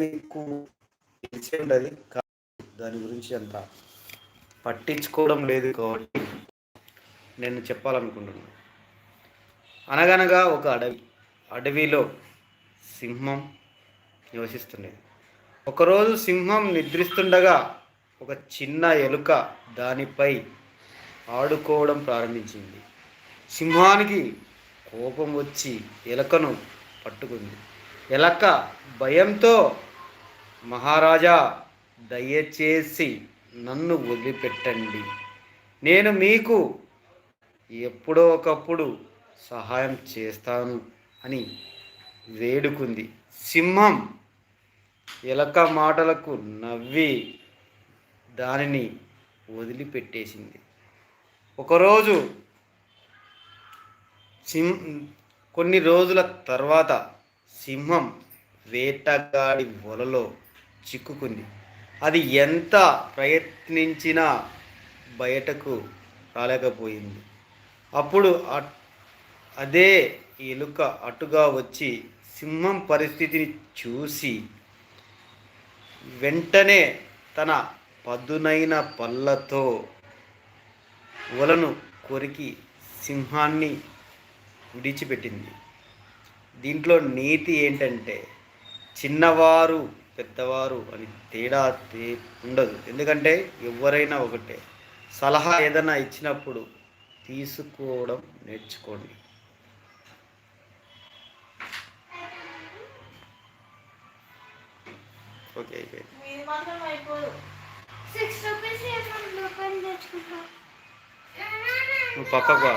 మీకు తెలిసి ఉండదు దాని గురించి అంత పట్టించుకోవడం లేదు కాబట్టి నేను చెప్పాలనుకుంటున్నాను అనగనగా ఒక అడవి అడవిలో సింహం నివసిస్తుండేది. ఒకరోజు సింహం నిద్రిస్తుండగా ఒక చిన్న ఎలుక దానిపై ఆడుకోవడం ప్రారంభించింది. సింహానికి కోపం వచ్చి ఎలకను పట్టుకుంది. ఎలక భయంతో మహారాజా దయచేసి నన్ను వదిలిపెట్టండి. నేను మీకు ఎప్పుడో ఒకప్పుడు సహాయం చేస్తాను అని వేడుకుంది. సింహం ఎలక మాటలకు నవ్వి దానిని వదిలిపెట్టేసింది. ఒకరోజు సిం కొన్ని రోజుల తర్వాత సింహం వేటగాడి వలలో చిక్కుకుంది. అది ఎంత ప్రయత్నించినా బయటకు రాలేకపోయింది. అప్పుడు అదే ఎలుక అటుగా వచ్చి సింహం పరిస్థితిని చూసి వెంటనే తన పదునైన పళ్ళతో వలను కొరికి సింహాన్ని విడిచిపెట్టింది. దీంట్లో నీతి ఏంటంటే చిన్నవారు పెద్దవారు అని తేడా ఉండదు. ఎందుకంటే ఎవరైనా ఒకటే. సలహా ఏదైనా ఇచ్చినప్పుడు తీసుకోవడం నేర్చుకోండి. ఓకే అయిపోయింది. నువ్వు పక్కకు.